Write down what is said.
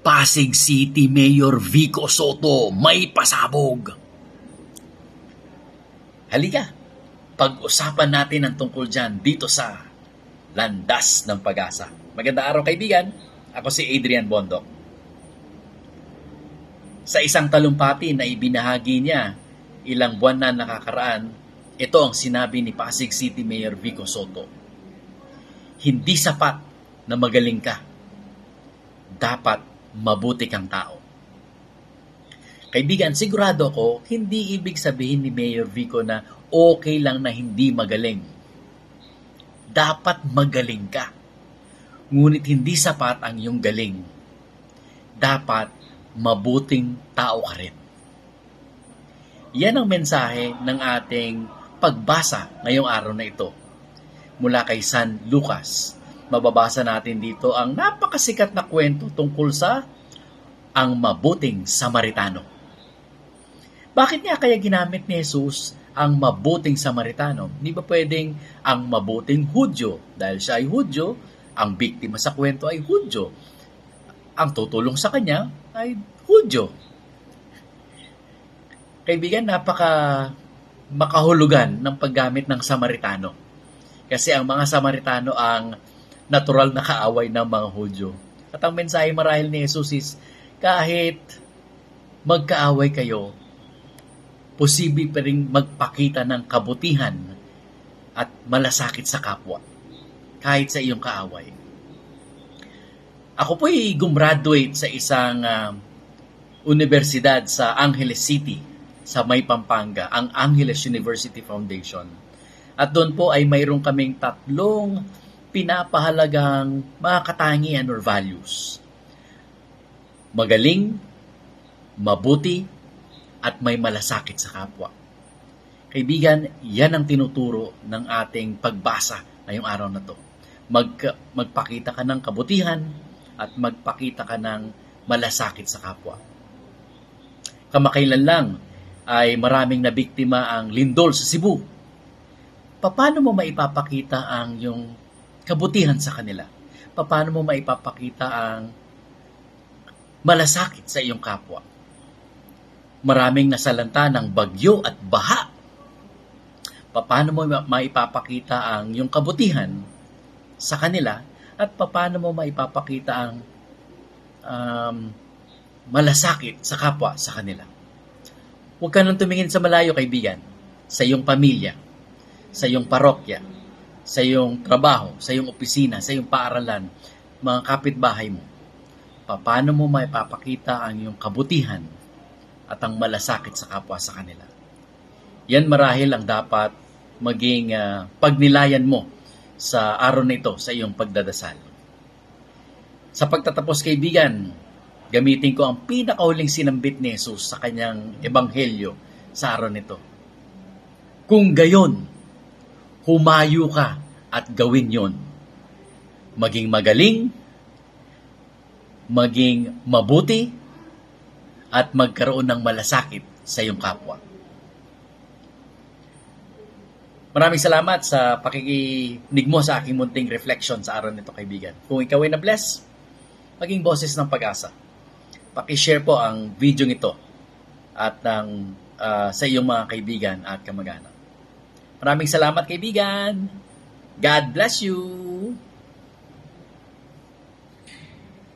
Pasig City Mayor Vico Soto may pasabog. Halika, pag-usapan natin ang tungkol dyan dito sa Landas ng Pag-asa. Magandang araw kaibigan, ako si Adrian Bondok. Sa isang talumpati na ibinahagi niya ilang buwan na nakakaraan, ito ang sinabi ni Pasig City Mayor Vico Soto. Hindi sapat na magaling ka. Dapat mabuti kang tao. Kaibigan, sigurado ko, hindi ibig sabihin ni Mayor Vico na okay lang na hindi magaling. Dapat magaling ka. Ngunit hindi sapat ang iyong galing. Dapat mabuting tao ka rin. Yan ang mensahe ng ating pagbasa ngayong araw na ito. Mula kay San Lucas. Mababasa natin dito ang napakasikat na kwento tungkol sa ang mabuting Samaritano. Bakit nga kaya ginamit ni Jesus ang mabuting Samaritano? Di ba pwedeng ang mabuting Hudyo? Dahil siya ay Hudyo, ang biktima sa kwento ay Hudyo. Ang tutulong sa kanya ay Hudyo. Kaibigan, napaka makahulugan ng paggamit ng Samaritano. Kasi ang mga Samaritano ang natural na kaaway ng mga Hudyo. At ang mensahe marahil ni Jesus is, kahit magkaaway kayo, posible pa rin magpakita ng kabutihan at malasakit sa kapwa, kahit sa iyong kaaway. Ako po'y gumraduate sa isang uh, universidad sa Angeles City, sa May Pampanga, ang Angeles University Foundation. At doon po ay mayroon kaming tatlong pinapahalagang mga katangian or values. Magaling, mabuti, at may malasakit sa kapwa. Kaibigan, yan ang tinuturo ng ating pagbasa ngayong araw na to. Mag, magpakita ka ng kabutihan at magpakita ka ng malasakit sa kapwa. Kamakailan lang ay maraming nabiktima ang lindol sa Cebu. Paano mo maipapakita ang yung kabutihan sa kanila? Paano mo maipapakita ang malasakit sa iyong kapwa? Maraming nasalanta ng bagyo at baha. Paano mo maipapakita ang yung kabutihan sa kanila at paano mo maipapakita ang um, malasakit sa kapwa sa kanila? Huwag ka nang tumingin sa malayo, kaibigan, sa iyong pamilya, sa iyong parokya, sa iyong trabaho, sa iyong opisina, sa iyong paaralan, mga kapitbahay mo. Paano mo maipapakita ang iyong kabutihan at ang malasakit sa kapwa sa kanila? Yan marahil ang dapat maging uh, pagnilayan mo sa araw na ito sa iyong pagdadasal. Sa pagtatapos kaibigan, gamitin ko ang pinakahuling sinambit ni Jesus sa kanyang ebanghelyo sa araw nito. Kung gayon, humayo ka at gawin yon. Maging magaling, maging mabuti, at magkaroon ng malasakit sa iyong kapwa. Maraming salamat sa pakikinig mo sa aking munting reflection sa araw nito, kaibigan. Kung ikaw ay na-bless, maging boses ng pag-asa. Pakishare po ang video nito at ng, uh, sa iyong mga kaibigan at kamag-anak. Maraming salamat, kaibigan! God bless you!